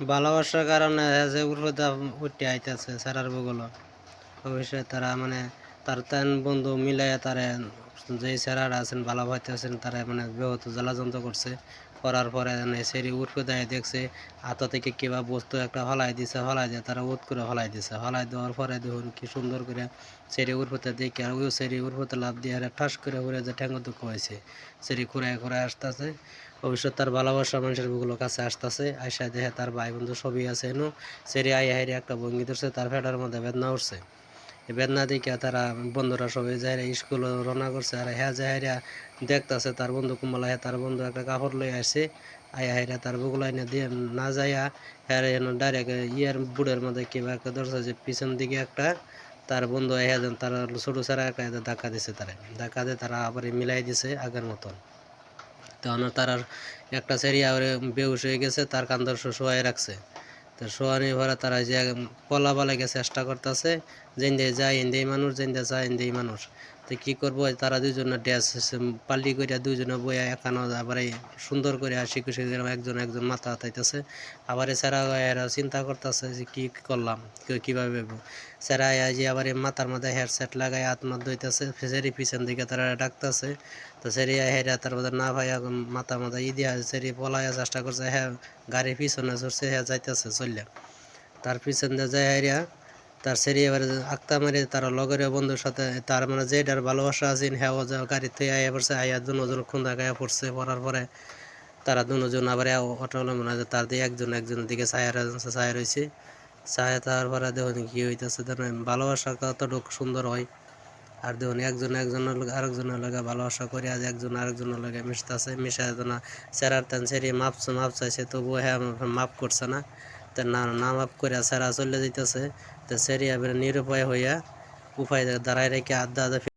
ভালোবাসার কারণে যে উঠে আইতেছে সারার বগুলো। অবশ্যই তারা মানে তার তেন বন্ধু মিলাইয়া তারা যেই স্যারারা আছেন ভালো ভাইতে আছেন, তারা মানে ব্যাহত জ্বালাযন্ত্র করছে। করার পরে সেরি উর্ফে দেয়, দেখছে হাত থেকে কিবা বস্তু একটা হলাই দিছে, হলাই দিয়ে তারা উত করে হলাই দিছে। হলাই দেওয়ার পরে দেখুন কি সুন্দর করে সেরি উর্ফতে দেখে আর ওই সেরি উর্ফতে লাভ দিয়ে আর ঠাস করে উড়ে যে ঠ্যাঙ্গ দুঃখ হয়েছে। সেরি কুড়ায় কুড়ায় আসতেছে। ভবিষ্যৎ তার ভালোবাসা মানুষের বুগুলো কাছে আসতেছে। আইসা দেখে তার ভাই বন্ধু সবই আছে, এনু সেরি আই হাইরে একটা ভঙ্গি ধরছে, তার ফেটার মধ্যে বেদনা উঠছে। বেদনা দেখে তারা বন্ধুরা সবাই যাইরা স্কুল রওনা করছে, আর হ্যাঁ যায় হাইরা দেখতেছে তার বন্ধু কুম্বলা হ্যাঁ তার বন্ধু একটা কাপড় লই আসে আয়া হাইরা তার বুগুলাই না দিয়ে না যাইয়া হ্যাঁ ডাইরেক্ট ইয়ার বুড়ের মধ্যে কিবা একটা ধরছে যে পিছন দিকে একটা তার বন্ধু হ্যাঁ তার ছোটো ছাড়া একটা ধাক্কা দিছে তারা। ধাক্কা দিয়ে তারা আবার মিলাই দিছে আগের মতন। তখন তার একটা সেরিয়া বেউস হয়ে গেছে, তার কান্দর শোয়াই রাখছে। তো সোয়ানি ভরা তারা যে পলা বালাকে চেষ্টা করতেছে যেন্দে যায় এন্দেই মানুষ যেন্দে যায় এন্দেই মানুষ। তো কী করব? তারা দুজনে ড্যাস পাল্লি করে দুজনে বইয়া একানো, আবার সুন্দর করে খুশি করে একজন একজন মাথা হাতাইতেছে। আবার স্যারা এরা চিন্তা করতেছে যে কী করলাম কীভাবে স্যারা যে আবার মাথার হেডসেট লাগাই আত্মা দইতেছে সেরি পিছন দিকে তারা ডাকতেছে। তো সেরি হেরা তার মধ্যে না ভাই মাথা মাথা ই দিয়া সেরি পলাইয়া চেষ্টা করছে হ্যাঁ গাড়ির পিছনে চড়ছে হ্যাঁ যাইতেছে চললে তার পিছন দিয়ে যায় হেরিয়া তার সেরি এবারে আক্তা মারি তার লগের বন্ধুর সাথে, তার মানে যেটার ভালোবাসা আছে হ্যাঁ ও যে গাড়ির থেকে আইয়া পড়ছে আইয়া দুজন খুন্দা গায়ে পড়ছে, পড়ার পরে তারা দুজন আবার অটো মনে হয় তার দিয়ে একজন একজনের দিকে ছায়া ছায়া রয়েছে। ছায়া তারপরে দেখুন কি হইতেছে, দেখুন ভালোবাসা কতটুকু সুন্দর হয়। আর দেখুন একজন একজনের লগে আরেকজনের লগে ভালোবাসা করে আজ একজন আরেকজনের লগে মিশতেছে মিশা না সেরার তেন সেরি মাপ মাপ চাইছে, তবুও হ্যাঁ মাপ করছে না। না না আপ করে স্যারা চলে যেতেছে তো সেরিয়া নিরুপায় হইয়া উপায় দাঁড়ায় রেখে আধা আধা